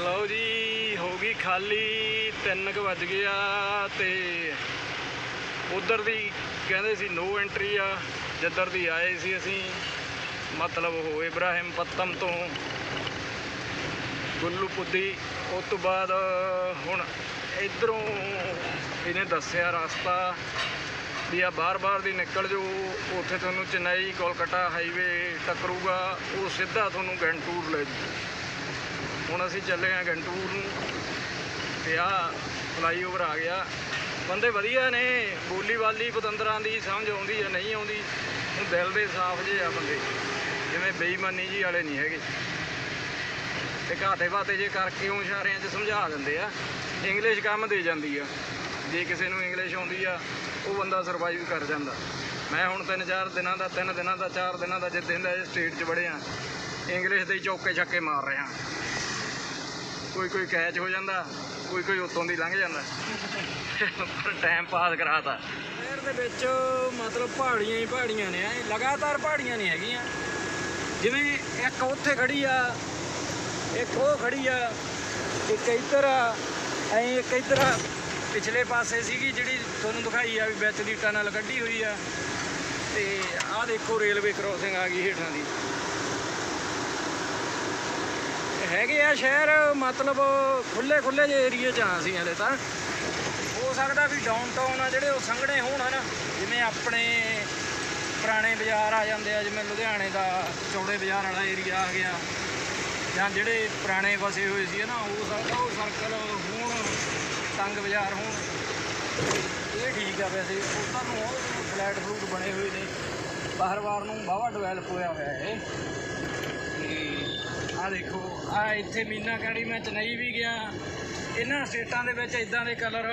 ਲਓ ਜੀ, ਹੋ ਗਈ ਖਾਲੀ 3 ਕੁ ਵੱਜ ਗਿਆ ਤੇ ਉਧਰ ਦੀ ਕਹਿੰਦੇ ਸੀ ਨੋ ਐਂਟਰੀ ਆ, ਜਿੱਧਰ ਦੀ ਆਏ ਸੀ ਅਸੀਂ, ਮਤਲਬ ਉਹ ਇਬਰਾਹਿਮ ਪੱਤਮ ਤੋਂ। ਗੁੱਲੂ ਪੁੱਦੀ, ਉਸ ਤੋਂ ਬਾਅਦ ਹੁਣ ਇਧਰੋਂ ਇਹਨੇ ਦੱਸਿਆ ਰਸਤਾ ਵੀ ਆ ਬਾਰ-ਬਾਰ ਦੀ ਨਿਕਲ ਜੋ ਉੱਥੇ ਤੁਹਾਨੂੰ ਚੇਨਈ, ਕੋਲਕਾਤਾ ਹਾਈਵੇ ਟੱਕਰੂਗਾ, ਉਹ ਸਿੱਧਾ ਤੁਹਾਨੂੰ ਗੰਟੂਰ ਲੈ ਜੂ ਹੁਣ ਅਸੀਂ ਚੱਲੇ ਆ ਗੰਟੂਰ ਨੂੰ ਤੇ ਆ ਫਲਾਈਓਵਰ ਆ ਗਿਆ। ਬੰਦੇ ਵਧੀਆ ਨੇ, ਬੋਲੀ ਵਾਲੀ ਪਤੰਦਰਾਂ ਦੀ ਸਮਝ ਆਉਂਦੀ ਹੈ ਨਹੀਂ ਆਉਂਦੀ, ਹੁਣ ਦਿਲ ਦੇ ਸਾਫ਼ ਜੇ ਆ ਬੰਦੇ। ਜਿਵੇਂ ਬੇਈਮਾਨੀ ਜੀ ਵਾਲੇ ਨਹੀਂ ਹੈਗੇ। ਤੇ ਘਾਟੇ ਬਾਤੇ ਜੇ ਕਰਕੇ ਉਹ ਇਸ਼ਾਰਿਆਂ 'ਚ ਸਮਝਾ ਦਿੰਦੇ ਆ ਇੰਗਲਿਸ਼ ਕੰਮ ਦੇ ਜਾਂਦੀ ਆ। ਜੇ ਕਿਸੇ ਨੂੰ ਇੰਗਲਿਸ਼ ਆਉਂਦੀ ਆ, ਉਹ ਬੰਦਾ ਸਰਵਾਈਵ ਕਰ ਜਾਂਦਾ। ਮੈਂ ਹੁਣ ਤਿੰਨ ਚਾਰ ਦਿਨਾਂ ਦਾ, ਤਿੰਨ ਦਿਨਾਂ ਦਾ, ਚਾਰ ਦਿਨਾਂ ਦਾ ਜਿੱਦਾਂ ਦਾ ਸਟੇਟ 'ਚ ਵੜਿਆ। ਇੰਗਲਿਸ਼ ਦੇ ਚੌਕੇ ਛੱਕੇ ਮਾਰ ਰਿਹਾ। ਕੋਈ ਕੋਈ ਕੈਚ ਹੋ ਜਾਂਦਾ, ਕੋਈ ਕੋਈ ਉਤੋਂ ਦੀ ਲੰਘ ਜਾਂਦਾ। ਪਰ ਟਾਈਮ ਪਾਸ ਕਰਾਤਾ। ਸ਼ਹਿਰ ਦੇ ਵਿੱਚ ਮਤਲਬ ਪਹਾੜੀਆਂ ਹੀ ਪਹਾੜੀਆਂ ਨੇ ਲਗਾਤਾਰ ਪਹਾੜੀਆਂ ਨਹੀਂ ਹੈਗੀਆਂ। ਜਿਵੇਂ ਇੱਕ ਉੱਥੇ ਖੜੀ ਆ, ਇੱਕ ਉਹ ਖੜੀ ਆ, ਇੱਕ ਇੱਧਰ ਆ, ਐਂ ਇੱਕ ਇੱਧਰ ਆ। ਪਿਛਲੇ ਪਾਸੇ ਸੀਗੀ ਜਿਹੜੀ ਤੁਹਾਨੂੰ ਦਿਖਾਈ ਆ ਵੀ ਵਿੱਚ ਦੀ ਟਨਲ ਕੱਢੀ ਹੋਈ ਆ। ਤੇ ਆਹ ਦੇਖੋ ਰੇਲਵੇ ਕ੍ਰੋਸਿੰਗ ਆ ਗਈ ਹੇਠਾਂ ਦੀ। ਹੈਗੇ ਆ ਸ਼ਹਿਰ, ਮਤਲਬ ਖੁੱਲੇ ਖੁੱਲੇ ਜਿਹੇ ਏਰੀਏ ਚ ਆ ਅਸੀਂ ਹਲੇ ਤਾਂ। ਹੋ ਸਕਦਾ ਵੀ ਡਾਊਨਟਾਊਨ ਆ ਜਿਹੜੇ ਉਹ ਸੰਘਣੇ ਹੋਣ ਹਨਾ। ਜਿਵੇਂ ਆਪਣੇ ਪੁਰਾਣੇ ਬਾਜ਼ਾਰ ਆ ਜਾਂਦੇ ਆ, ਜਿਵੇਂ ਲੁਧਿਆਣੇ ਦਾ ਚੌੜੇ ਬਾਜ਼ਾਰ ਵਾਲਾ ਏਰੀਆ ਆ ਗਿਆ। ਜਾਂ ਜਿਹੜੇ ਪੁਰਾਣੇ ਵਸੇ ਹੋਏ ਸੀ ਨਾ ਉਹ ਸਕਦਾ ਉਹ ਸਰਕਲ ਹੋਣ, ਤੰਗ ਬਾਜ਼ਾਰ ਹੋਣ। ਇਹ ਠੀਕ ਆ ਵੈਸੇ, ਉਧਰ ਨੂੰ ਉਹ ਫਲੈਟ ਫਲੂਟ ਬਣੇ ਹੋਏ ਨੇ। ਬਾਹਰ-ਬਾਹਰ ਨੂੰ ਬਾਵਾ ਡਿਵੈਲਪ ਹੋਇਆ ਹੋਇਆ ਹੈ ਆ ਦੇਖੋ ਆ ਇੱਥੇ ਮੀਨਾ ਕੜੀ ਮੈਂ ਚੇਨਈ ਵੀ ਗਿਆ। ਇਹਨਾਂ ਸਟੇਟਾਂ ਦੇ ਵਿੱਚ ਇਦਾਂ ਦੇ ਕਲਰ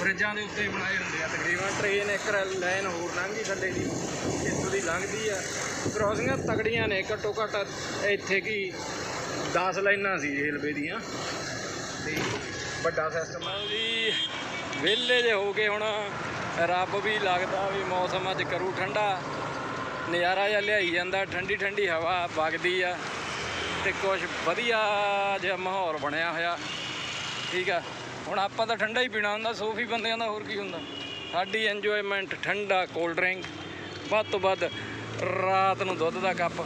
ਬ੍ਰਿਜਾਂ ਦੇ ਉੱਤੇ ਬਣਾਏ ਹੁੰਦੇ ਆ। ਤਕਰੀਬਨ ਟ੍ਰੇਨ ਇੱਕ ਲਾਈਨ ਹੋਰ ਲੰਘਦੀ ਥੱਲੇ ਦੀ, ਇੱਥੋਂ ਦੀ ਲੰਘਦੀ ਆ। ਕ੍ਰੋਸਿੰਗਾਂ ਤਗੜੀਆਂ ਨੇ, ਘੱਟੋ ਘੱਟ ਇੱਥੇ ਕੀ 10 ਲਾਈਨਾਂ ਸੀ ਰੇਲਵੇ ਦੀਆਂ। ਤੇ ਵੱਡਾ ਸਿਸਟਮ ਆ। ਜੀ, ਵਿਹਲੇ ਜੇ ਹੋ ਕੇ ਹੁਣ, ਰੱਬ ਵੀ ਲੱਗਦਾ ਵੀ ਮੌਸਮ ਅੱਜ ਕਰੂ ਠੰਡਾ। ਨਜ਼ਾਰਾ ਜਿਹਾ ਲਿਆਈ ਜਾਂਦਾ ਠੰਡੀ ਠੰਡੀ ਹਵਾ ਵਗਦੀ ਆ। ਤੇ ਕੁਝ ਵਧੀਆ ਜਿਹਾ ਮਾਹੌਲ ਬਣਿਆ ਹੋਇਆ। ਠੀਕ ਆ। ਹੁਣ ਆਪਾਂ ਤਾਂ ਠੰਡਾ ਹੀ ਪੀਣਾ ਹੁੰਦਾ, ਸੋਫੀ ਬੰਦਿਆਂ ਦਾ ਹੋਰ ਕੀ ਹੁੰਦਾ। ਸਾਡੀ ਇੰਜੋਇਮੈਂਟ ਠੰਡਾ ਕੋਲਡ ਡਰਿੰਕ ਵੱਧ ਤੋਂ ਵੱਧ ਰਾਤ ਨੂੰ ਦੁੱਧ ਦਾ ਕੱਪ।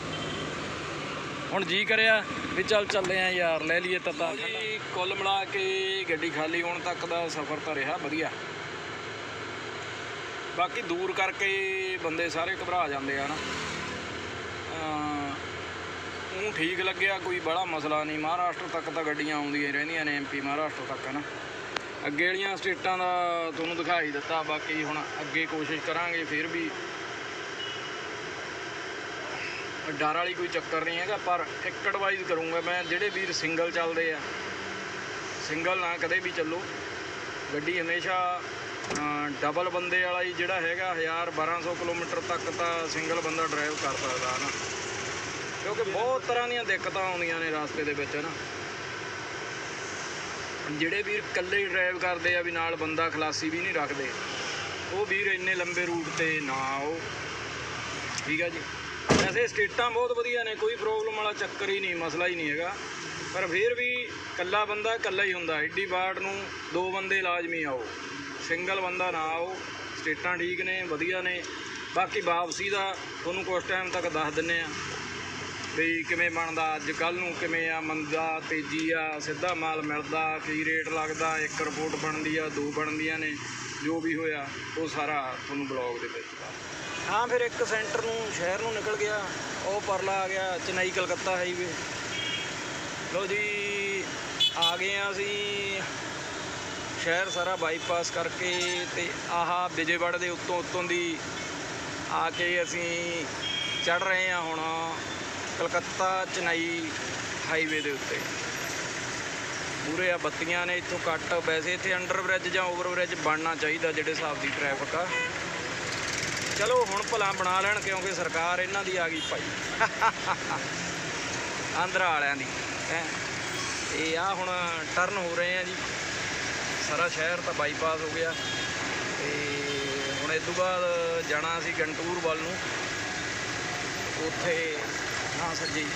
ਹੁਣ ਜੀ ਕਰਿਆ ਵੀ ਚੱਲ ਚੱਲੇ ਆ ਯਾਰ, ਲੈ ਲਈਏ ਤੱਤਾ। ਜੀ, ਕੁੱਲ ਮਿਲਾ ਕੇ ਗੱਡੀ ਖਾਲੀ, ਹੋਣ ਤੱਕ ਦਾ ਸਫ਼ਰ ਤਾਂ ਰਿਹਾ ਵਧੀਆ। ਬਾਕੀ ਦੂਰ ਕਰਕੇ ਬੰਦੇ ਸਾਰੇ ਘਬਰਾ ਜਾਂਦੇ ਆ ਨਾ। ਉਹ ਠੀਕ ਲੱਗਿਆ, ਕੋਈ ਬੜਾ ਮਸਲਾ ਨਹੀਂ। ਮਹਾਰਾਸ਼ਟਰ ਤੱਕ ਤਾਂ ਗੱਡੀਆਂ ਆਉਂਦੀਆਂ ਰਹਿੰਦੀਆਂ ਨੇ ਐਮਪੀ ਮਹਾਰਾਸ਼ਟਰ ਤੱਕ ਨਾ? ਅੱਗੇ ਵਾਲੀਆਂ ਸਟੇਟਾਂ ਦਾ ਤੁਹਾਨੂੰ ਦਿਖਾਈ ਦਿੱਤਾ, ਬਾਕੀ ਹੁਣ ਅੱਗੇ ਕੋਸ਼ਿਸ਼ ਕਰਾਂਗੇ ਫਿਰ ਵੀ। ਡਰ ਵਾਲੀ ਕੋਈ ਚੱਕਰ ਨਹੀਂ ਹੈਗਾ, ਪਰ ਇੱਕ ਐਡਵਾਈਜ਼ ਕਰੂੰਗਾ ਮੈਂ, ਜਿਹੜੇ ਵੀਰ ਸਿੰਗਲ ਚੱਲਦੇ ਆ। ਸਿੰਗਲ ਨਾ ਕਦੇ ਵੀ ਚੱਲੋ। ਗੱਡੀ ਹਮੇਸ਼ਾ ਡਬਲ ਬੰਦੇ ਵਾਲਾ ਹੀ ਜਿਹੜਾ ਹੈਗਾ 1000 1200 ਕਿਲੋਮੀਟਰ ਤੱਕ ਤਾਂ ਸਿੰਗਲ ਬੰਦਾ ਡਰਾਈਵ ਕਰ ਸਕਦਾ, ਹੈ ਨਾ? ਕਿਉਂਕਿ ਬਹੁਤ ਤਰ੍ਹਾਂ ਦੀਆਂ ਦਿੱਕਤਾਂ ਆਉਂਦੀਆਂ ਨੇ ਰਸਤੇ ਦੇ ਵਿੱਚ ਨਾ। ਜਿਹੜੇ ਵੀਰ ਇਕੱਲੇ ਹੀ ਡਰਾਈਵ ਕਰਦੇ ਆ ਵੀ ਨਾਲ ਬੰਦਾ ਖਲਾਸੀ ਵੀ ਨਹੀਂ ਰੱਖਦੇ, ਉਹ ਵੀਰ ਇੰਨੇ ਲੰਬੇ ਰੂਟ ਤੇ ਨਾ ਆਓ। ਠੀਕ ਆ ਜੀ। ਵੈਸੇ ਸਟੇਟਾਂ ਬਹੁਤ ਵਧੀਆ ਨੇ, ਕੋਈ ਪ੍ਰੋਬਲਮ ਵਾਲਾ ਚੱਕਰ ਹੀ ਨਹੀਂ, ਮਸਲਾ ਹੀ ਨਹੀਂ ਹੈਗਾ। ਪਰ ਫਿਰ ਵੀ ਇਕੱਲਾ ਬੰਦਾ ਇਕੱਲਾ ਹੀ ਹੁੰਦਾ ਏਡੀ ਬਾੜ ਨੂੰ ਦੋ ਬੰਦੇ ਲਾਜ਼ਮੀ ਆਓ, ਸਿੰਗਲ ਬੰਦਾ ਨਾ ਆਓ, ਸਟੇਟਾਂ ਠੀਕ ਨੇ, ਵਧੀਆ ਨੇ। ਬਾਕੀ ਵਾਪਸੀ ਦਾ ਤੁਹਾਨੂੰ ਕੁਝ ਟਾਈਮ ਤੱਕ ਦੱਸ ਦਿੰਨੇ ਆ। ਵੀ ਕਿਵੇਂ ਬਣਦਾ ਅੱਜ ਕੱਲ ਨੂੰ, ਕਿਵੇਂ ਆ ਮੰਦਾ, ਤੇਜ਼ੀ ਆ, ਸਿੱਧਾ ਮਾਲ ਮਿਲਦਾ, ਕੀ ਰੇਟ ਲੱਗਦਾ, ਇੱਕ ਰਿਪੋਰਟ ਬਣਦੀ ਆ, ਦੋ ਬਣਦੀਆਂ ਨੇ, ਜੋ ਵੀ ਹੋਇਆ, ਉਹ ਸਾਰਾ ਤੁਹਾਨੂੰ ਬਲੌਗ ਦੇ ਵਿੱਚ ਹਾਂ, ਫਿਰ ਇੱਕ ਸੈਂਟਰ ਨੂੰ, ਸ਼ਹਿਰ ਨੂੰ ਨਿਕਲ ਗਿਆ, ਉਹ ਪਰਲਾ ਆ ਗਿਆ, ਚੇਨਈ, ਕਲਕੱਤਾ ਹਾਈਵੇ ਲੋ ਜੀ, ਆ ਗਏ ਆ ਅਸੀਂ, ਸ਼ਹਿਰ ਸਾਰਾ ਬਾਈਪਾਸ ਕਰਕੇ ਤੇ ਆਹ ਵਿਜੇਵਾੜਾ ਦੇ ਉੱਤੋਂ ਉੱਤੋਂ ਦੀ ਆ ਕੇ ਅਸੀਂ ਚੜ ਰਹੇ ਆ ਹੁਣ। ਕਲਕੱਤਾ ਚੇਨਈ ਹਾਈਵੇ ਦੇ ਉੱਤੇ। ਪੂਰੇ ਆ ਬੱਤੀਆਂ ਨੇ, ਇੱਥੋਂ ਕੱਟ। ਵੈਸੇ ਇੱਥੇ ਅੰਡਰ ਬ੍ਰਿਜ ਜਾਂ ਓਵਰ ਬ੍ਰਿਜ ਬਣਨਾ ਚਾਹੀਦਾ ਜਿਹੜੇ ਹਿਸਾਬ ਦੀ ਟ੍ਰੈਫਿਕ ਆ। ਚਲੋ, ਹੁਣ ਭਲਾ ਬਣਾ ਲੈਣ ਕਿਉਂਕਿ ਸਰਕਾਰ ਇਹਨਾਂ ਦੀ ਆ ਗਈ ਭਾਈ। ਆਂਧਰਾ ਵਾਲਿਆਂ ਦੀ, ਹੈ। ਇਹ ਆ ਹੁਣ ਟਰਨ ਹੋ ਰਹੇ ਆ ਜੀ। ਸਾਰਾ ਸ਼ਹਿਰ ਤਾਂ ਬਾਈਪਾਸ ਹੋ ਗਿਆ। ਤੇ ਹੁਣ ਇਸ ਤੋਂ ਬਾਅਦ ਜਾਣਾ ਸੀ ਗੰਟੂਰ ਵੱਲ ਨੂੰ। ਉੱਥੇ ਹਾਂ ਸਰ ਜੀ।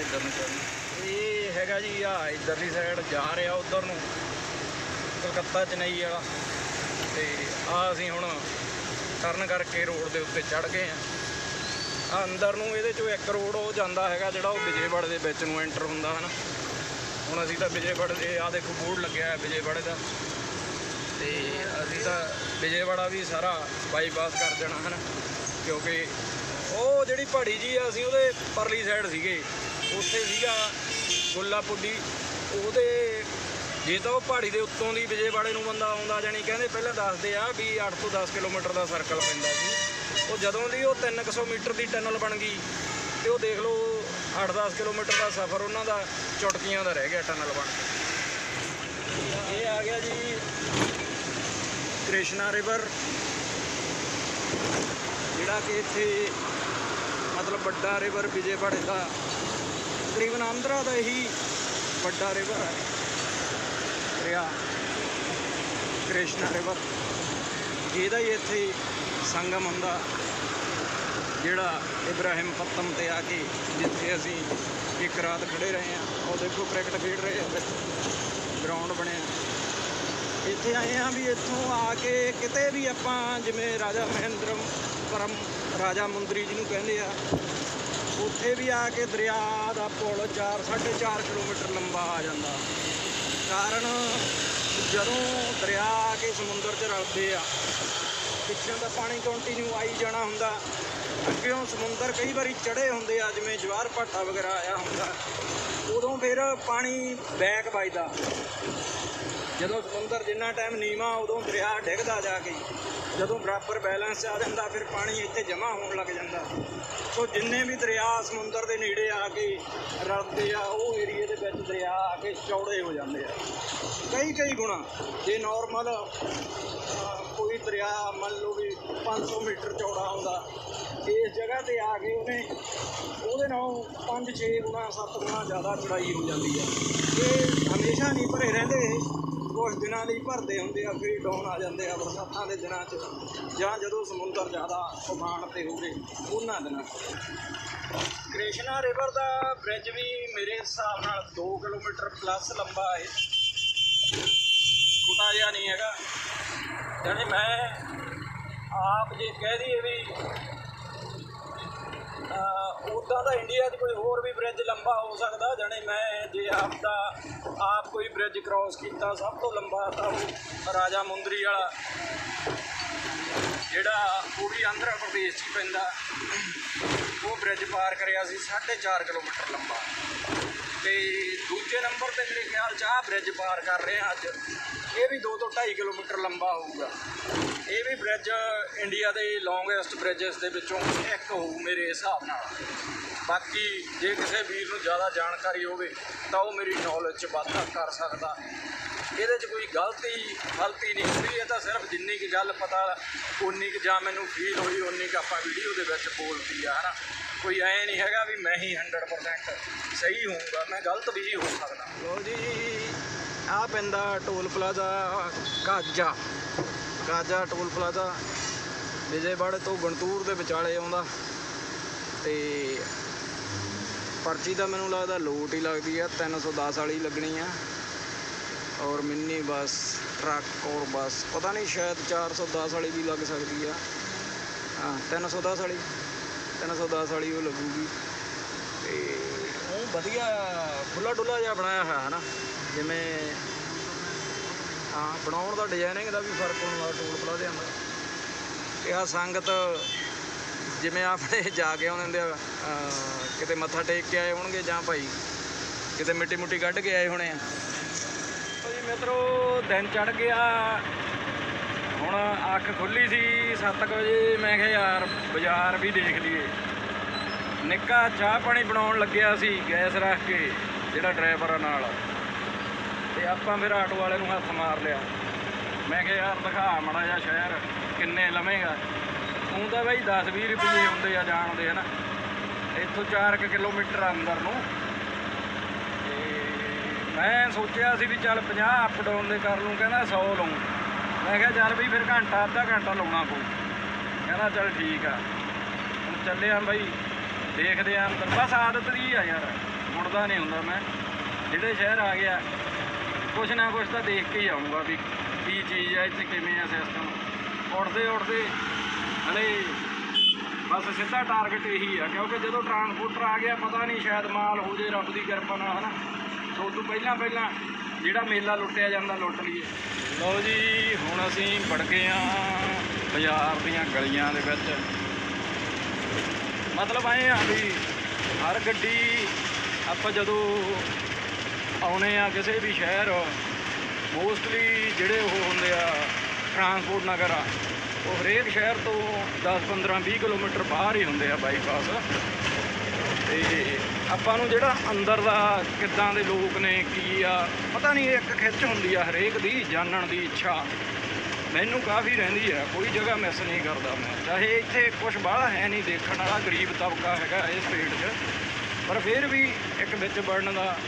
ਇੱਧਰ ਨੂੰ ਚੱਲ। ਇਹ ਹੈਗਾ ਜੀ, ਆ ਇੱਧਰਲੀ ਸਾਈਡ ਜਾ ਰਿਹਾ ਉਧਰ ਨੂੰ, ਕਲਕੱਤਾ ਚੇਨਈ ਵਾਲਾ। ਤੇ ਆ ਅਸੀਂ ਹੁਣ ਟਰਨ ਕਰਕੇ ਰੋਡ ਦੇ ਉੱਤੇ ਚੜ ਗਏ ਆ ਅੰਦਰ ਨੂੰ ਇਹਦੇ ਚੋਂ ਇੱਕ ਰੋਡ ਉਹ ਜਾਂਦਾ ਹੈਗਾ ਜਿਹੜਾ ਉਹ ਵਿਜੇਵਾੜੇ ਦੇ ਵਿੱਚ ਨੂੰ ਐਂਟਰ ਹੁੰਦਾ ਹਨ। ਹੁਣ ਅਸੀਂ ਤਾਂ ਵਿਜੇਵਾੜੇ ਦੇ, ਆ ਦੇਖੋ ਬੋਰਡ ਲੱਗਿਆ ਹੈ ਵਿਜੇਵਾੜੇ ਦਾ। ਤੇ ਅਸੀਂ ਤਾਂ ਵਿਜੇਵਾੜਾ ਵੀ ਸਾਰਾ ਬਾਈਪਾਸ ਕਰ ਦੇਣਾ ਹਨ। ਕਿਉਂਕਿ ਉਹ ਜਿਹੜੀ ਪਹਾੜੀ ਜੀ ਆ, ਅਸੀਂ ਉਹਦੇ ਪਰਲੀ ਸਾਈਡ ਸੀਗੇ। ਉੱਥੇ ਸੀਗਾ ਗੁੱਲਾ ਪੁੱਡੀ ਉਹਦੇ ਜੇ ਤਾਂ ਉਹ ਪਹਾੜੀ ਦੇ ਉੱਤੋਂ ਦੀ ਵਿਜੇਵਾੜੇ ਨੂੰ ਬੰਦਾ ਆਉਂਦਾ ਜਾਨੀ ਕਹਿੰਦੇ ਪਹਿਲਾਂ ਦੱਸਦੇ ਆ ਵੀ 8 ਤੋਂ 10 ਕਿਲੋਮੀਟਰ ਦਾ ਸਰਕਲ ਪੈਂਦਾ ਸੀ। ਉਹ ਜਦੋਂ ਦੀ ਉਹ 300 ਮੀਟਰ ਦੀ ਟਨਲ ਬਣ ਗਈ, ਤੇ ਉਹ ਦੇਖ ਲਓ 8-10 ਕਿਲੋਮੀਟਰ ਦਾ ਸਫ਼ਰ ਉਹਨਾਂ ਦਾ ਚੁਟਕੀਆਂ ਦਾ ਰਹਿ ਗਿਆ ਟਨਲ ਬਣ ਕੇ। ਇਹ ਆ ਗਿਆ ਜੀ ਕ੍ਰਿਸ਼ਨਾ ਰਿਵਰ ਜਿਹੜਾ ਕਿ ਇੱਥੇ ਮਤਲਬ ਵੱਡਾ ਰਿਵਰ ਵਿਜੇਵਾੜੇ ਦਾ। ਤਕਰੀਬਨ ਆਂਧਰਾ ਦਾ ਇਹੀ ਵੱਡਾ ਰਿਵਰ ਹੈ। ਦਰਿਆ, ਕ੍ਰਿਸ਼ਨਾ ਰਿਵਰ ਜਿਹਦਾ ਹੀ ਇੱਥੇ ਸੰਗਮ ਹੁੰਦਾ, ਜਿਹੜਾ ਇਬਰਾਹਿਮ ਪੱਤਮ ਤੇ ਆ ਕੇ ਜਿੱਥੇ ਅਸੀਂ ਇੱਕ ਰਾਤ ਖੜੇ ਰਹੇ ਹਾਂ, ਉਹ ਦੇਖੋ ਕ੍ਰਿਕਟ ਖੇਡ ਰਹੇ ਆ ਗਰਾਊਂਡ ਬਣਿਆ। ਇੱਥੇ ਆਏ ਆ ਵੀ ਇੱਥੋਂ ਆ ਕੇ ਕਿਤੇ ਵੀ ਆਪਾਂ ਜਿਵੇਂ ਰਾਜਾ ਮਹਿੰਦਰਮ ਪਰਮ ਰਾਜਾ ਮੁੰਦਰੀ ਜਿਹਨੂੰ ਕਹਿੰਦੇ ਆ, ਉੱਥੇ ਵੀ ਆ ਕੇ ਦਰਿਆ ਦਾ ਪੁਲ 4 4.5 ਕਿਲੋਮੀਟਰ ਲੰਬਾ ਆ ਜਾਂਦਾ। ਕਾਰਨ ਜਦੋਂ ਦਰਿਆ ਆ ਕੇ ਸਮੁੰਦਰ 'ਚ ਰਲਦੇ ਆ, ਪਿੱਛੋਂ ਦਾ ਪਾਣੀ ਕੰਟੀਨਿਊ ਆਈ ਜਾਣਾ ਹੁੰਦਾ। ਅੱਗਿਓਂ ਸਮੁੰਦਰ ਕਈ ਵਾਰੀ ਚੜੇ ਹੁੰਦੇ ਆ, ਜਿਵੇਂ ਜਵਾਰ ਭਾਟਾ ਵਗੈਰਾ ਆਇਆ ਹੁੰਦਾ। ਉਦੋਂ ਫਿਰ ਪਾਣੀ ਬੈਕ ਵੱਜਦਾ। ਜਦੋਂ ਸਮੁੰਦਰ ਜਿੰਨਾ ਟਾਈਮ ਨੀਵਾਂ, ਉਦੋਂ ਦਰਿਆ ਡਿੱਗਦਾ ਜਾ ਕੇ। ਜਦੋਂ ਬਰਾਬਰ ਬੈਲੈਂਸ ਆ ਜਾਂਦਾ, ਫਿਰ ਪਾਣੀ ਇੱਥੇ ਜਮ੍ਹਾਂ ਹੋਣ ਲੱਗ ਜਾਂਦਾ। ਸੋ ਜਿੰਨੇ ਵੀ ਦਰਿਆ ਸਮੁੰਦਰ ਦੇ ਨੇੜੇ ਆ ਕੇ ਰਲਦੇ ਆ, ਉਹ ਏਰੀਏ ਦੇ ਵਿੱਚ ਦਰਿਆ ਆ ਕੇ ਚੌੜੇ ਹੋ ਜਾਂਦੇ ਆ। ਕਈ ਕਈ ਗੁਣਾ। ਜੇ ਨਾਰਮਲ ਕੋਈ ਦਰਿਆ ਮੰਨ ਲਓ ਵੀ 500 ਮੀਟਰ ਚੌੜਾ ਹੁੰਦਾ, ਇਸ ਜਗ੍ਹਾ ਤੇ ਆ ਕੇ ਉਹਨੇ ਉਹਦੇ ਨਾਲੋਂ 5-6 ਗੁਣਾ 7 ਗੁਣਾ ਜ਼ਿਆਦਾ ਚੜਾਈ ਹੋ ਜਾਂਦੀ ਹੈ ਇਹ ਹਮੇਸ਼ਾ ਨਹੀਂ ਭਰੇ ਰਹਿੰਦੇ। ਕੁਝ ਦਿਨਾਂ ਲਈ ਭਰਦੇ ਹੁੰਦੇ ਆ, ਫਿਰ ਡਾਊਨ ਆ ਜਾਂਦੇ ਆ ਬਰਸਾਤਾਂ ਦੇ ਦਿਨਾਂ 'ਚ। ਜਾਂ ਜਦੋਂ ਸਮੁੰਦਰ ਜ਼ਿਆਦਾ ਉਫਾਨ ਤੇ ਹੋਵੇ, ਉਹਨਾਂ ਦਿਨਾਂ 'ਚ। ਕ੍ਰਿਸ਼ਨਾ ਰਿਵਰ ਦਾ ਬ੍ਰਿਜ ਵੀ ਮੇਰੇ ਹਿਸਾਬ ਨਾਲ 2 ਕਿਲੋਮੀਟਰ ਪਲੱਸ ਲੰਬਾ ਹੈ ਛੋਟਾ ਜਿਹਾ ਨਹੀਂ ਹੈਗਾ। ਜਾਣੀ ਮੈਂ ਆਪ ਜੇ ਕਹਿ ਦਈਏ ਵੀ ਉਦਾਂ ਤਾਂ ਇੰਡੀਆ 'ਚ ਕੋਈ ਹੋਰ ਵੀ ਬ੍ਰਿਜ ਲੰਬਾ ਹੋ ਸਕਦਾ, ਜਾਣੀ ਮੈਂ ਜੇ ਆਪ ਦਾ ਆਪ ਕੋਈ ਬ੍ਰਿਜ ਕ੍ਰਾਸ ਕੀਤਾ, ਸਭ ਤੋਂ ਲੰਬਾ ਤਾਂ ਉਹ ਰਾਜਾ ਮੁੰਦਰੀ ਵਾਲਾ, ਜਿਹੜਾ ਉਹ ਵੀ ਆਂਧਰਾ ਪ੍ਰਦੇਸ਼ 'ਚ ਪੈਂਦਾ। ਉਹ ਬ੍ਰਿਜ ਪਾਰ ਕਰਿਆ ਸੀ 4.5 ਕਿਲੋਮੀਟਰ ਲੰਬਾ। ਤੇ ਦੂਜੇ ਨੰਬਰ ਤੇ ਮੇਰੇ ਖਿਆਲ 'ਚ ਆਹ ਬ੍ਰਿਜ ਪਾਰ ਕਰ ਰਹੇ ਹਾਂ ਅੱਜ। ਇਹ ਵੀ 2 ਤੋਂ 2.5 ਕਿਲੋਮੀਟਰ ਲੰਬਾ ਹੋਊਗਾ। ਇਹ ਵੀ ਬ੍ਰਿਜ ਇੰਡੀਆ ਦੇ ਲੌਂਗੈਸਟ ਬ੍ਰਿਜਸ ਦੇ ਵਿੱਚੋਂ ਇੱਕ ਹੋਊ ਮੇਰੇ ਹਿਸਾਬ ਨਾਲ। ਬਾਕੀ ਜੇ ਕਿਸੇ ਵੀਰ ਨੂੰ ਜ਼ਿਆਦਾ ਜਾਣਕਾਰੀ ਹੋਵੇ, ਤਾਂ ਉਹ ਮੇਰੀ ਨੌਲੇਜ 'ਚ ਵਾਧਾ ਕਰ ਸਕਦਾ। ਇਹਦੇ 'ਚ ਕੋਈ ਗਲਤੀ ਗਲਤੀ ਨਹੀਂ ਹੁੰਦੀ, ਇਹ ਤਾਂ ਸਿਰਫ ਜਿੰਨੀ ਕੁ ਗੱਲ ਪਤਾ ਉਨੀ ਕੁ ਜਾਂ ਮੈਨੂੰ ਫੀਲ ਹੋਈ ਉਨੀ ਕੁ ਆਪਾਂ ਵੀਡੀਓ ਦੇ ਵਿੱਚ ਬੋਲਤੀ ਆ, ਹਨਾ? ਕੋਈ ਐ ਨਹੀਂ ਹੈਗਾ ਵੀ ਮੈਂ ਹੀ 100% ਸਹੀ ਹੋਊਗਾ, ਮੈਂ ਗਲਤ ਵੀ ਹੋ ਸਕਦਾ। ਲੋ ਜੀ ਆ ਪੈਂਦਾ toll plaza, Gaja. Gaja toll plaza, ਵਿਜੇਵਾੜੇ ਤੋਂ ਗੰਟੂਰ ਦੇ ਵਿਚਾਲੇ ਆਉਂਦਾ। ਤੇ ਪਰਚੀ ਤਾਂ ਮੈਨੂੰ ਲੱਗਦਾ ਲੋਟ ਹੀ ਲੱਗਦੀ ਆ 310 ਵਾਲੀ ਲੱਗਣੀ ਆ। ਔਰ ਮਿੰਨੀ ਬੱਸ, ਟਰੱਕ ਔਰ ਬੱਸ। ਪਤਾ ਨਹੀਂ, ਸ਼ਾਇਦ 410 ਵਾਲੀ ਵੀ ਲੱਗ ਸਕਦੀ ਆ। ਹਾਂ 310 ਵਾਲੀ। 310 ਵਾਲੀ ਉਹ ਲੱਗੂਗੀ। ਤੇ ਉਹ ਵਧੀਆ ਖੁੱਲਾ ਡੁੱਲਾ ਜਿਹਾ ਬਣਾਇਆ ਹੋਇਆ ਹੈ ਨਾ ਜਿਵੇਂ, ਹਾਂ, ਬਣਾਉਣ ਦਾ ਡਿਜ਼ਾਈਨਿੰਗ ਦਾ ਵੀ ਫ਼ਰਕ ਹੁੰਦਾ ਟੋਲ ਪਲਾਜ਼ਿਆਂ ਦਾ ਤੇ ਆ ਸੰਗਤ, ਜਿਵੇਂ ਆਪਣੇ ਜਾ ਕੇ ਆਉਂਦੇ ਹੁੰਦੇ ਆ ਕਿਤੇ ਮੱਥਾ ਟੇਕ ਕੇ ਆਏ ਹੋਣਗੇ ਜਾਂ ਭਾਈ, ਕਿਤੇ ਮਿੱਟੀ ਮੁੱਟੀ ਕੱਢ ਕੇ ਆਏ ਹੋਣੇ ਆ। ਮਿੱਤਰੋ, ਦਿਨ ਚੜ ਗਿਆ। ਹੁਣ ਅੱਖ ਖੁੱਲੀ ਸੀ 7 ਵਜੇ। ਮੈਂ ਕਿਹਾ, ਯਾਰ, ਬਾਜ਼ਾਰ ਵੀ ਦੇਖ ਲਈਏ। ਨਿੱਕਾ ਚਾਹ ਪਾਣੀ ਬਣਾਉਣ ਲੱਗਿਆ ਸੀ, ਗੈਸ ਰੱਖ ਕੇ, ਜਿਹੜਾ ਡਰਾਈਵਰ ਨਾਲ। ਤੇ ਆਪਾਂ ਫਿਰ ਆਟੋ ਵਾਲੇ ਨੂੰ ਹੱਥ ਮਾਰ ਲਿਆ। ਮੈਂ ਕਿਹਾ, ਯਾਰ, ਦਿਖਾ ਮੜਾ ਜਾ ਸ਼ਹਿਰ, ਕਿੰਨੇ ਲਵੇਂਗਾ? ਤੂੰ ਤਾਂ ਬਈ 10 20 ਰੁਪਏ ਹੁੰਦੇ ਆ ਜਾਣ ਦੇ, ਹਨਾ। ਇੱਥੋਂ 4 ਕਿਲੋਮੀਟਰ ਅੰਦਰ ਨੂੰ। ਤੇ ਮੈਂ ਸੋਚਿਆ ਸੀ ਵੀ ਚੱਲ 50 ਅਪ ਡਾਊਨ ਦੇ ਕਰ ਲੂੰ ਕਹਿੰਦਾ 100 ਲਊਂ। ਮੈਂ ਕਿਹਾ ਚੱਲ ਬਈ ਫਿਰ ਘੰਟਾ, ਅੱਧਾ ਘੰਟਾ ਲਾਉਣਾ ਪਊ। ਕਹਿੰਦਾ ਚੱਲ ਠੀਕ ਆ। ਹੁਣ ਚੱਲੇ ਆ ਬਾਈ, ਦੇਖਦੇ ਆ ਅੰਦਰ। ਬਸ ਆਦਤ ਦੀ ਆ ਯਾਰ, ਮੁੜਦਾ ਨਹੀਂ ਹੁੰਦਾ ਮੈਂ। ਜਿਹੜੇ ਸ਼ਹਿਰ ਆ ਗਿਆ, ਕੁਛ ਨਾ ਕੁਛ ਤਾਂ ਦੇਖ ਕੇ ਹੀ ਆਉਂਗਾ ਵੀ ਕੀ ਚੀਜ਼ ਆ, ਇੱਥੇ ਕਿਵੇਂ ਆ ਸਿਸਟਮ ਉੱਠਦੇ ਉੱਠਦੇ ਹਲੇ ਬਸ ਸਿੱਧਾ ਟਾਰਗੇਟ ਇਹੀ ਆ, ਕਿਉਂਕਿ ਜਦੋਂ ਟਰਾਂਸਪੋਰਟਰ ਆ ਗਿਆ, ਪਤਾ ਨਹੀਂ ਸ਼ਾਇਦ ਮਾਲ ਹੋ ਜੇ ਰੱਬ ਦੀ ਕਿਰਪਾ ਨਾਲ, ਹਨਾ। ਸੋ ਤੋਂ ਪਹਿਲਾਂ ਪਹਿਲਾਂ ਜਿਹੜਾ ਮੇਲਾ ਲੁੱਟਿਆ ਜਾਂਦਾ, ਲੁੱਟ ਲਈਏ। ਲਓ ਜੀ, ਹੁਣ ਅਸੀਂ ਵੜ ਗਏ ਆ ਬਾਜ਼ਾਰ ਦੀਆਂ ਗਲੀਆਂ ਦੇ ਵਿੱਚ। ਮਤਲਬ ਐ ਆ ਵੀ ਹਰ ਗੱਡੀ ਆਪਾਂ ਜਦੋਂ ਆਉਨੇ ਆ ਕਿਸੇ ਵੀ ਸ਼ਹਿਰ ਮੋਸਟਲੀ ਜਿਹੜੇ ਉਹ ਹੁੰਦੇ ਆ ਟਰਾਂਸਪੋਰਟ ਨਗਰ ਆ, ਉਹ ਹਰੇਕ ਸ਼ਹਿਰ ਤੋਂ 10 15 20 ਕਿਲੋਮੀਟਰ ਬਾਹਰ ਹੀ ਹੁੰਦੇ ਆ ਬਾਈਪਾਸ ਤੇ ਆਪਾਂ ਨੂੰ ਜਿਹੜਾ ਅੰਦਰ ਦਾ ਕਿੱਦਾਂ ਦੇ ਲੋਕ ਨੇ, ਕੀ ਆ, ਪਤਾ ਨਹੀਂ, ਇੱਕ ਖਿੱਚ ਹੁੰਦੀ ਆ ਹਰੇਕ ਦੀ, ਜਾਣਨ ਦੀ ਇੱਛਾ। ਮੈਨੂੰ ਕਾਫੀ ਰਹਿੰਦੀ ਆ, ਕੋਈ ਜਗ੍ਹਾ ਮਿਸ ਨਹੀਂ ਕਰਦਾ ਮੈਂ। ਚਾਹੇ ਇੱਥੇ ਕੁਝ ਬਾਹਲਾ ਹੈ ਨਹੀਂ ਦੇਖਣ ਵਾਲਾ, ਗਰੀਬ ਤਬਕਾ ਹੈਗਾ ਇਸ ਸਟੇਟ 'ਚ। ਪਰ ਫਿਰ ਵੀ ਇੱਕ ਵਿੱਚ ਵੜਨ ਦਾ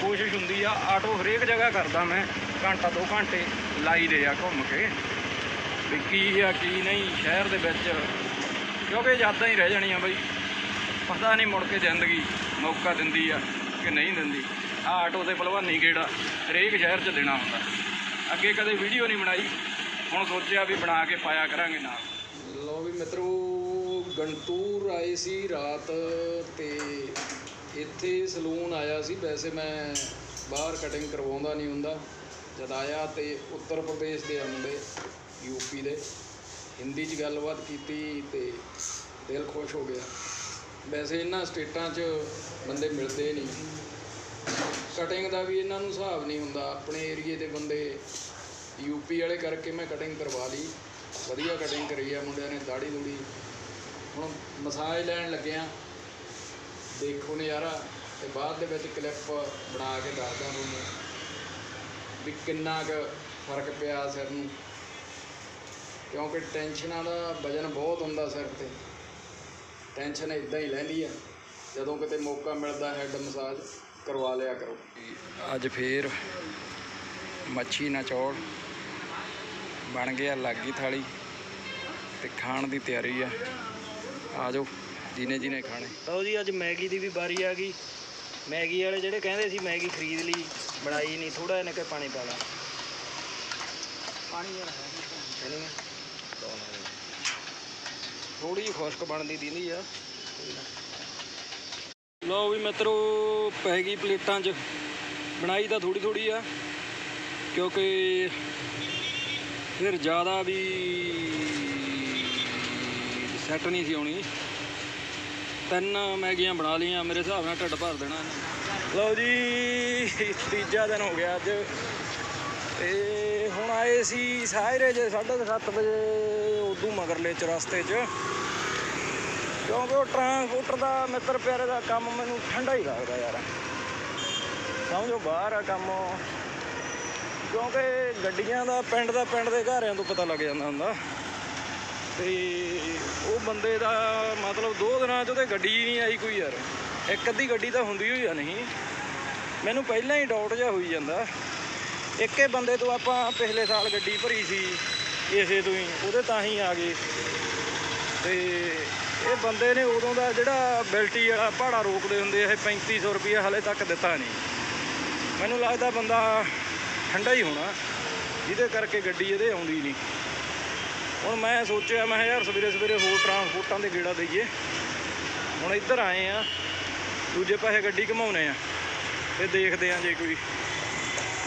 ਕੋਸ਼ਿਸ਼ ਹੁੰਦੀ ਆ, ਆਟੋ ਹਰੇਕ ਜਗ੍ਹਾ ਕਰਦਾ ਮੈਂ, ਘੰਟਾ ਦੋ ਘੰਟੇ ਲਾਈ ਦੇ ਆ ਘੁੰਮ ਕੇ। ਵੀ ਕੀ ਆ, ਕੀ ਨਹੀਂ, ਸ਼ਹਿਰ ਦੇ ਵਿੱਚ, ਕਿਉਂਕਿ ਯਾਦਾਂ ਹੀ ਰਹਿ ਜਾਣੀਆਂ ਬਈ। ਪਤਾ ਨਹੀਂ ਮੁੜ ਕੇ ਜ਼ਿੰਦਗੀ ਮੌਕਾ ਦਿੰਦੀ ਆ ਕਿ ਨਹੀਂ ਦਿੰਦੀ। ਆ ਆਟੋ ਤੇ ਭਲਵਾਨੀ ਗੇੜਾ ਹਰੇਕ ਸ਼ਹਿਰ 'ਚ ਦੇਣਾ ਹੁੰਦਾ। ਅੱਗੇ ਕਦੇ ਵੀਡੀਓ ਨਹੀਂ ਬਣਾਈ। ਹੁਣ ਸੋਚਿਆ ਵੀ ਬਣਾ ਕੇ ਪਾਇਆ ਕਰਾਂਗੇ ਨਾਲ। ਲੋ ਵੀ ਮਿੱਤਰੋ, ਗੰਟੂਰ ਆਏ ਸੀ ਰਾਤ ਤੇ ਇੱਥੇ ਸਲੂਨ ਆਇਆ ਸੀ। ਵੈਸੇ ਮੈਂ ਬਾਹਰ ਕਟਿੰਗ ਕਰਵਾਉਂਦਾ ਨਹੀਂ ਹੁੰਦਾ। ਜਦ ਆਇਆ ਤੇ ਉੱਤਰ ਪ੍ਰਦੇਸ਼ ਦੇ ਆਉਂਦੇ ਯੂਪੀ ਦੇ। ਹਿੰਦੀ 'ਚ ਗੱਲਬਾਤ ਕੀਤੀ ਤੇ ਦਿਲ ਖੁਸ਼ ਹੋ ਗਿਆ। ਵੈਸੇ ਇਹਨਾਂ ਸਟੇਟਾਂ 'ਚ ਬੰਦੇ ਮਿਲਦੇ ਨਹੀਂ। ਕਟਿੰਗ ਦਾ ਵੀ ਇਹਨਾਂ ਨੂੰ ਹਿਸਾਬ ਨਹੀਂ ਹੁੰਦਾ। ਆਪਣੇ ਏਰੀਏ ਦੇ ਬੰਦੇ ਯੂਪੀ ਵਾਲੇ ਕਰਕੇ ਮੈਂ ਕਟਿੰਗ ਕਰਵਾ ਲਈ। ਵਧੀਆ ਕਟਿੰਗ ਕਰੀ ਆ, ਮੁੰਡਿਆਂ ਨੇ ਦਾੜੀ ਦੂੜੀ ਹੁਣ ਮਸਾਜ ਲੈਣ ਲੱਗਿਆ ਦੇਖੋ ਨਜ਼ਾਰਾ ਤੇ ਬਾਅਦ ਦੇ ਵਿੱਚ ਕਲਿੱਪ ਬਣਾ ਕੇ ਦੱਸਦਾ ਤੁਹਾਨੂੰ ਵੀ ਕਿੰਨਾ ਕੁ ਫ਼ਰਕ ਪਿਆ ਸਿਰ ਨੂੰ। ਕਿਉਂਕਿ ਟੈਨਸ਼ਨਾਂ ਦਾ ਵਜਨ ਬਹੁਤ ਹੁੰਦਾ ਸਿਰ ਤੇ। ਟੈਨਸ਼ਨ ਇਦਾਂ ਹੀ ਲੈਂਦੀ ਆ। ਜਦੋਂ ਕਿਤੇ ਮੌਕਾ ਮਿਲਦਾ ਹੈਡ ਮਸਾਜ ਕਰਵਾ ਲਿਆ ਕਰੋ। ਅੱਜ ਫੇਰ ਮੱਛੀ ਨਚੌੜ ਬਣ ਗਿਆ ਲੱਗੀ ਥਾਲੀ ਤੇ ਖਾਣ ਦੀ ਤਿਆਰੀ ਆ। ਆ ਜਾਓ ਜਿਹਨੇ ਜਿਹਨੇ ਖਾਣੇ। ਲਓ ਜੀ ਅੱਜ ਮੈਗੀ ਦੀ ਵੀ ਵਾਰੀ ਆ ਗਈ। ਮੈਗੀ ਵਾਲੇ ਜਿਹੜੇ ਕਹਿੰਦੇ ਸੀ ਮੈਗੀ ਖਰੀਦ ਲਈ ਬਣਾਈ ਨਹੀਂ ਥੋੜਾ ਜਿਹਾ ਕਿ ਪਾਣੀ ਪਾ ਲਾ। ਪਾਣੀ ਯਾਰ ਹੈ ਨਹੀਂ। ਥੋੜੀ ਜਿਹੀ ਖੁਸ਼ਕ ਬਣਦੀ ਦਿੰਦੀ ਆ। ਲਓ ਵੀ ਮਿੱਤਰੋ, ਪੈ ਗਈ ਪਲੇਟਾਂ 'ਚ। ਬਣਾਈ ਤਾਂ ਥੋੜੀ ਥੋੜੀ ਆ, ਕਿਉਂਕਿ ਫਿਰ ਜ਼ਿਆਦਾ ਵੀ ਸੈੱਟ ਨਹੀਂ ਸੀ ਆਉਣੀ ਤਿੰਨ ਮੈਗੀਆਂ ਬਣਾ ਲਈਆਂ, ਮੇਰੇ ਹਿਸਾਬ ਨਾਲ ਢਿੱਡ ਭਰ ਦੇਣਾ ਲਓ ਜੀ, ਤੀਜਾ ਦਿਨ ਹੋ ਗਿਆ ਅੱਜ। ਤੇ ਆਏ ਸੀ ਸਾਇਰੇ ਜੇ 7:30 ਵਜੇ, ਉਦੋਂ ਮਗਰਲੇ ਚ ਰਸਤੇ 'ਚ। ਕਿਉਂਕਿ ਉਹ ਟਰਾਂਸਪੋਰਟਰ ਦਾ ਮਿੱਤਰ ਪਿਆਰੇ ਦਾ ਕੰਮ ਮੈਨੂੰ ਠੰਡਾ ਹੀ ਲੱਗਦਾ ਯਾਰ। ਸਮਝੋ ਬਾਹਰ ਆ ਕੰਮ। ਕਿਉਂਕਿ ਗੱਡੀਆਂ ਦਾ, ਪਿੰਡ ਦਾ, ਪਿੰਡ ਦੇ ਘਰਿਆਂ ਤੋਂ ਪਤਾ ਲੱਗ ਜਾਂਦਾ ਹੁੰਦਾ। ਤੇ ਉਹ ਬੰਦੇ ਦਾ ਮਤਲਬ ਦੋ ਦਿਨਾਂ 'ਚ ਉਹਦੇ ਗੱਡੀ ਹੀ ਨਹੀਂ ਆਈ ਕੋਈ ਯਾਰ। ਇੱਕ ਅੱਧੀ ਗੱਡੀ ਤਾਂ ਹੁੰਦੀ ਹੋਈ ਆ ਨਹੀਂ। ਮੈਨੂੰ ਪਹਿਲਾਂ ਹੀ ਡਾਊਟ ਜਿਹਾ ਹੋਈ ਜਾਂਦਾ। ਇੱਕੇ ਬੰਦੇ ਤੋਂ ਆਪਾਂ ਪਿਛਲੇ ਸਾਲ ਗੱਡੀ ਭਰੀ ਸੀ, ਇਸੇ ਤੋਂ ਹੀ, ਉਹਦੇ ਤਾਂ ਹੀ ਆ ਗਏ। ਤੇ ਇਹ ਬੰਦੇ ਨੇ ਉਦੋਂ ਦਾ ਜਿਹੜਾ ਬਿਲਟੀ ਵਾਲਾ ਭਾੜਾ ਰੋਕਦੇ ਹੁੰਦੇ ਇਹ 3500 ਰੁਪਏ ਹਲੇ ਤੱਕ ਦਿੱਤਾ ਨਹੀਂ। ਮੈਨੂੰ ਲੱਗਦਾ ਬੰਦਾ ਠੰਡਾ ਹੀ ਹੋਣਾ, ਜਿਹਦੇ ਕਰਕੇ ਗੱਡੀ ਇਹਦੇ ਆਉਂਦੀ ਨਹੀਂ। ਹੁਣ ਮੈਂ ਸੋਚਿਆ, ਮੈਂ ਕਿਹਾ ਯਾਰ ਸਵੇਰੇ ਸਵੇਰੇ ਹੋਰ ਟਰਾਂਸਪੋਰਟਾਂ ਦੇ ਗੇੜਾ ਦਈਏ। ਹੁਣ ਇੱਧਰ ਆਏ ਆ, ਦੂਜੇ ਪਾਸੇ ਗੱਡੀ ਘਮਾਉਨੇ ਆ, ਤੇ ਦੇਖਦੇ ਆ ਜੇ ਕੋਈ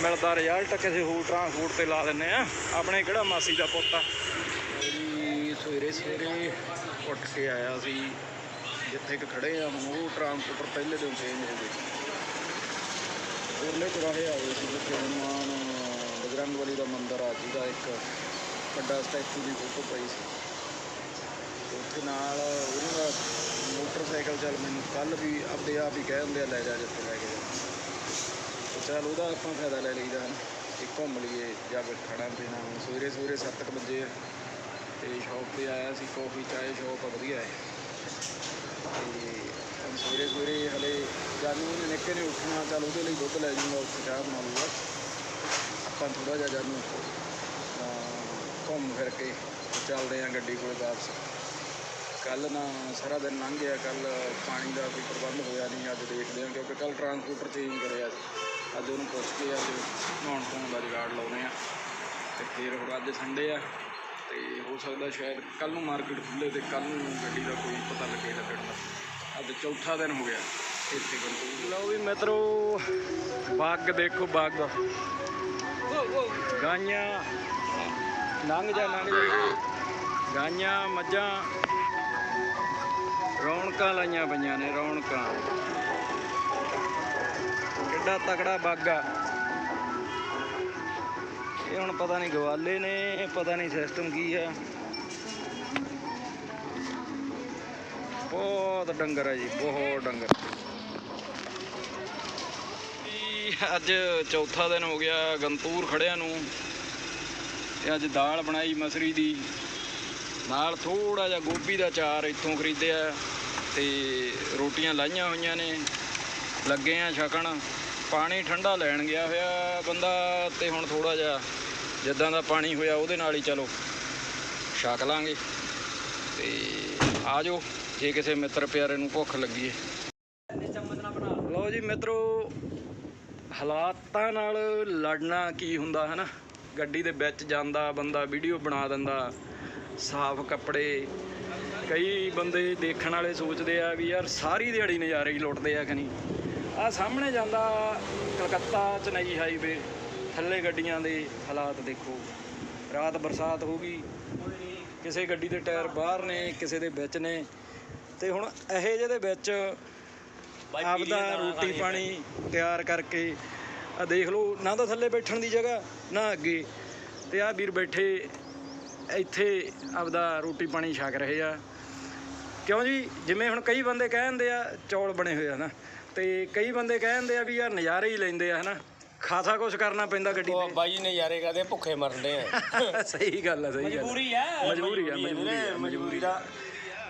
ਮਿਲਦਾ ਰਿਜ਼ਲਟ ਕਿਸੇ ਹੋਰ ਟਰਾਂਸਪੋਰਟ ਤੇ ਲਾ ਦਿੰਨੇ ਆ। ਆਪਣੇ ਕਿਹੜਾ ਮਾਸੀ ਦਾ ਪੁੱਤ ਆ? ਸਵੇਰੇ ਸਵੇਰੇ ਉੱਠ ਕੇ ਆਇਆ ਸੀ, ਜਿੱਥੇ ਕਿ ਖੜੇ ਆ ਹੁਣ ਉਹ ਟਰਾਂਸਪੋਰਟਰ ਪਹਿਲੇ ਦਿਨ ਚੇਂਜ ਹੋ ਗਏ ਉਹਨੇ ਚੁਰਾਹੇ ਆਏ ਸੀ, ਜਿੱਥੇ ਹਨੂਮਾਨ ਬਜਰੰਗ ਵਾਲੀ ਦਾ ਮੰਦਿਰ ਆ, ਜਿਹਦਾ ਇੱਕ ਵੱਡਾ ਸਟੈਚੂ ਦੀ ਫੋਟੋ ਪਈ ਸੀ। ਤੇ ਉੱਥੇ ਨਾਲ ਉਹਨਾਂ ਦਾ ਮੋਟਰਸਾਈਕਲ ਚੱਲ ਮੈਨੂੰ ਕੱਲ ਵੀ ਆਪਦੇ ਆਪ ਹੀ ਕਹਿ ਹੁੰਦੇ ਆ, ਲੈ ਜਾ ਜਿੱਥੇ ਲੈ ਕੇ ਚੱਲ ਉਹਦਾ ਆਪਾਂ ਫਾਇਦਾ ਲੈ ਲਈਦਾ। ਹਨ ਕਿ ਘੁੰਮ ਲਈਏ ਜਾਂ ਫਿਰ ਖਾਣਾ ਪੀਣਾ। ਹੁਣ ਸਵੇਰੇ ਸਵੇਰੇ 7 ਵਜੇ ਆ ਤੇ ਸ਼ਾਪ ਤੇ ਆਇਆ ਸੀ ਕਾਫੀ ਚਾਏ ਸ਼ਾਪ ਵਧੀਆ ਹੈ। ਤੇ ਹੁਣ ਸਵੇਰੇ ਸਵੇਰੇ ਹਲੇ ਜਾਨੂੰ ਨੇ ਨਿੱਕੇ ਨੇ ਉੱਠਣਾ ਚੱਲ ਉਹਦੇ ਲਈ ਦੁੱਧ ਲੈ ਜਾਊਂਗਾ ਉੱਥੇ ਚਾਹ ਬਣਾ ਲੂਗਾ ਆਪਾਂ ਥੋੜਾ ਜਿਹਾ ਜਾਨੂੰ ਅਹ, ਘੁੰਮ ਫਿਰ ਕੇ ਚੱਲਦੇ ਆਂ ਗੱਡੀ ਕੋਲ ਵਾਪਸ। ਕੱਲ ਨਾ ਸਾਰਾ ਦਿਨ ਲੰਘ ਗਿਆ ਕੱਲ ਪਾਣੀ ਦਾ ਕੋਈ ਪ੍ਰਬੰਧ ਹੋਇਆ ਨਹੀਂ ਅੱਜ ਦੇਖਦੇ ਹਾਂ ਕਿਉਂਕਿ ਕੱਲ ਟਰਾਂਸਪੋਰਟਰ ਚੇਂਜ ਕਰਿਆ ਸੀ। ਅੱਜ ਉਹਨੂੰ ਪੁੱਛ ਕੇ ਅੱਜ ਨਹਾਉਣ ਧੋਣ ਦਾ ਜੁਗਾੜ ਲਾਉਨੇ ਆ ਤੇ ਫਿਰ ਹੁਣ ਅੱਜ ਸੰਡੇ ਆ ਤੇ ਹੋ ਸਕਦਾ ਸ਼ਾਇਦ ਕੱਲ ਨੂੰ ਮਾਰਕੀਟ ਖੁੱਲੇ ਤੇ ਕੱਲ ਨੂੰ ਗੱਡੀ ਦਾ ਕੋਈ ਪਤਾ ਲੱਗੇਗਾ ਲੱਗਣ ਅੱਜ ਚੌਥਾ ਦਿਨ ਹੋ ਗਿਆ ਇੱਥੇ ਗੰਤੂ ਲਓ ਵੀ ਮਿੱਤਰੋ, ਬਾਗ ਦੇਖੋ ਬਾਗ। ਗਾਈਆਂ ਲੰਘ ਜਾ ਲੰਘ ਜਾ। ਗਾਈਆਂ, ਮੱਝਾਂ। ਰੌਣਕਾਂ ਲਾਈਆਂ ਪਈਆਂ ਨੇ, ਰੌਣਕਾਂ। ਕਿੱਡਾ ਤਕੜਾ ਆ ਇਹ ਹੁਣ ਪਤਾ ਨਹੀਂ ਗਵਾਲੇ ਨੇ, ਪਤਾ ਨਹੀਂ ਸਿਸਟਮ ਕੀ ਆ। ਬਹੁਤ ਡੰਗਰ ਹੈ ਜੀ, ਬਹੁਤ ਡੰਗਰ। ਅੱਜ ਚੌਥਾ ਦਿਨ ਹੋ ਗਿਆ ਗੰਤੂਰ ਖੜਿਆਂ ਨੂੰ ਤੇ ਅੱਜ ਦਾਲ ਬਣਾਈ ਮਸਰੀ ਦੀ। ਨਾਲ ਥੋੜਾ ਜਿਹਾ ਗੋਭੀ ਦਾ ਚਾਰ ਇੱਥੋਂ ਖਰੀਦਿਆ ਤੇ ਰੋਟੀਆਂ ਲਾਈਆਂ ਹੋਈਆਂ ਨੇ। ਲੱਗੇ ਆ ਛਕਣ। ਪਾਣੀ ਠੰਡਾ ਲੈਣ ਗਿਆ ਹੋਇਆ ਬੰਦਾ ਤੇ ਹੁਣ ਥੋੜਾ ਜਿਹਾ ਜਿੱਦਾਂ ਦਾ ਪਾਣੀ ਹੋਇਆ ਉਹਦੇ ਨਾਲ ਹੀ ਚਲੋ ਛਕ ਲਾਂਗੇ ਤੇ ਆ ਜਾਓ ਜੇ ਕਿਸੇ ਮਿੱਤਰ ਪਿਆਰੇ ਨੂੰ ਭੁੱਖ ਲੱਗੀ ਹੈ ਲਓ ਜੀ ਮਿੱਤਰੋ, ਹਾਲਾਤਾਂ ਨਾਲ ਲੜਨਾ ਕੀ ਹੁੰਦਾ ਹੈ ਨਾ ਗੱਡੀ ਦੇ ਵਿੱਚ ਜਾਂਦਾ ਬੰਦਾ, ਵੀਡੀਓ ਬਣਾ ਦਿੰਦਾ, ਸਾਫ਼ ਕੱਪੜੇ। ਕਈ ਬੰਦੇ ਦੇਖਣ ਵਾਲੇ ਸੋਚਦੇ ਆ ਵੀ ਯਾਰ ਸਾਰੀ ਦਿਹਾੜੀ ਨਜ਼ਾਰੇ ਹੀ ਲੁੱਟਦੇ ਆ ਕਿ ਨਹੀਂ। ਆ ਸਾਹਮਣੇ ਜਾਂਦਾ ਕਲਕੱਤਾ ਚੇਨਈ ਹਾਈਵੇ ਥੱਲੇ ਗੱਡੀਆਂ ਦੇ ਹਾਲਾਤ ਦੇਖੋ। ਰਾਤ ਬਰਸਾਤ ਹੋ ਗਈ ਕਿਸੇ ਗੱਡੀ ਦੇ ਟਾਇਰ ਬਾਹਰ ਨੇ ਕਿਸੇ ਦੇ ਵਿੱਚ ਨੇ। ਤੇ ਹੁਣ ਇਹੇ ਜਿਹੇ ਦੇ ਵਿੱਚ ਆਪਦਾ ਰੋਟੀ ਪਾਣੀ ਤਿਆਰ ਕਰਕੇ ਆ ਦੇਖ ਲਓ ਨਾ ਤਾਂ ਥੱਲੇ ਬੈਠਣ ਦੀ ਜਗ੍ਹਾ ਨਾ ਅੱਗੇ। ਤੇ ਆ ਵੀਰ ਬੈਠੇ ਇੱਥੇ ਆਪਦਾ ਰੋਟੀ ਪਾਣੀ ਛਕ ਰਹੇ ਆ। ਕਿਉਂ ਜੀ? ਜਿਵੇਂ ਹੁਣ ਕਈ ਬੰਦੇ ਕਹਿੰਦੇ ਆ ਚੌਲ ਬਣੇ ਹੋਏ ਆ ਨਾ। ਤੇ ਕਈ ਬੰਦੇ ਕਹਿੰਦੇ ਆ ਵੀ ਯਾਰ ਨਜ਼ਾਰੇ ਹੀ ਲੈਂਦੇ ਆ ਹਨਾ? ਖਾਸਾ ਕੁਝ ਕਰਨਾ ਪੈਂਦਾ ਗੱਡੀ ਉਹ ਬਾਈ ਨਜ਼ਾਰੇ ਕਰਦੇ ਭੁੱਖੇ ਮਰਦੇ ਆ। ਤੇ ਸਹੀ ਗੱਲ ਆ ਸਹੀ ਗੱਲ। ਮਜਬੂਰੀ ਆ। ਮਜਬੂਰੀ ਆ ਮਜਬੂਰੀ ਆ ਮਜਬੂਰੀ ਦਾ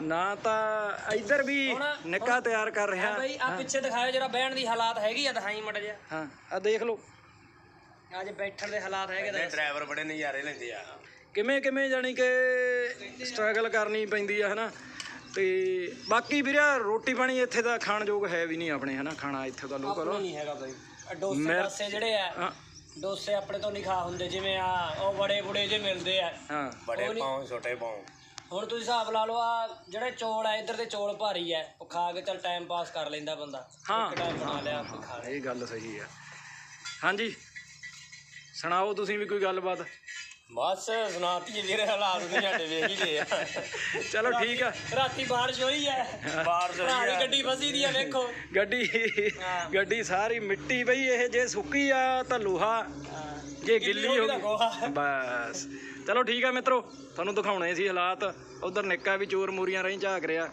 ਨਾ ਤਾਂ ਇੱਧਰ ਵੀ ਨਿੱਕਾ ਤਿਆਰ ਕਰ ਰਿਹਾ। ਬਈ ਆ ਪਿੱਛੇ ਦਿਖਾਓ ਜਰਾ ਬਹਿਣ ਦੀ ਹਾਲਾਤ ਹੈਗੀ ਆ ਦਿਖਾਈ ਮੜ ਜਿਆ ਹਾਂ ਆ ਦੇਖ ਲਓ। ਅੱਜ ਬੈਠਣ ਦੇ ਹਾਲਾਤ ਹੈਗੇ ਤਾਂ ਡਰਾਈਵਰ ਬੜੇ ਨਜ਼ਾਰੇ ਲੈਂਦੇ ਆ। ਕਿਵੇਂ ਕਿਵੇਂ ਜਾਣੀ ਕਿ ਸਟਰਗਲ ਕਰਨੀ ਪੈਂਦੀ ਆ ਹਨਾ? ਤੇ ਬਾਕੀ ਵੀਰੇ ਰੋਟੀ ਪਾਣੀ ਇੱਥੇ ਦਾ ਖਾਣ ਯੋਗ ਹੈ ਵੀ ਨਹੀਂ ਆਪਣੇ ਹਨਾ ਖਾਣਾ ਇੱਥੇ ਦਾ ਲੋਕਲ ਨਹੀਂ ਹੈਗਾ ਬਈ। ਆਹ ਡੋਸੇ ਪਾਸੇ ਜਿਹੜੇ ਆ ਹਾਂ। ਡੋਸੇ ਆਪਣੇ ਤੋਂ ਨਹੀਂ ਖਾ ਹੁੰਦੇ ਜਿਵੇਂ ਆ ਉਹ ਬੜੇ ਬੁੜੇ ਜੇ ਮਿਲਦੇ ਆ। ਹਾਂ। ਬੜੇ ਪਾਉ ਛੋਟੇ ਪਾਉ। ਹੁਣ ਤੁਸੀਂ ਹਿਸਾਬ ਲਾ ਲਓ ਆ ਜਿਹੜੇ ਚੌਲ ਆ ਇੱਧਰ ਦੇ ਚੌਲ ਭਾਰੀ ਆ ਉਹ ਖਾ ਕੇ ਚੱਲ ਟਾਈਮ ਪਾਸ ਕਰ ਲੈਂਦਾ ਬੰਦਾ। ਹਾਂ। ਇੱਕ ਟਾਈਮ ਬਣਾ ਲਿਆ ਆਪੇ ਖਾ ਲਿਆ। ਇਹ ਗੱਲ ਸਹੀ ਆ। ਹਾਂਜੀ। ਸੁਣਾਓ ਤੁਸੀਂ ਵੀ ਕੋਈ ਗੱਲਬਾਤ? ਬਸ ਸੁਣਾਤੀ ਜਿਹੜੇ ਹਾਲਾਤ ਨੇ ਸਾਡੇ ਵੇਖ ਹੀ ਲਏ ਆ। ਚਲੋ ਠੀਕ ਆ। ਰਾਤੀ ਬਾਰਿਸ਼ ਹੋਈ ਆ ਬਾਹਰ ਭਰਾ ਦੀ ਗੱਡੀ ਫਸੀ ਦੀ ਆ ਵੇਖੋ। ਗੱਡੀ ਹਾਂ। ਗੱਡੀ ਸਾਰੀ ਮਿੱਟੀ ਬਈ ਇਹ ਜੇ ਸੁੱਕੀ ਆ ਤਾਂ ਲੋਹਾ। ਜੇ ਗਿੱਲੀ ਹੋ। ਗਈ ਬਸ। ਚਲੋ ਠੀਕ ਆ ਮਿੱਤਰੋ ਤੁਹਾਨੂੰ ਦਿਖਾਉਣੇ ਸੀ ਹਾਲਾਤ। ਉਧਰ ਨਿੱਕਾ ਵੀ ਚੋਰ ਮੂਰੀਆਂ ਰਹੀ ਝਾਕ ਰਿਹਾ।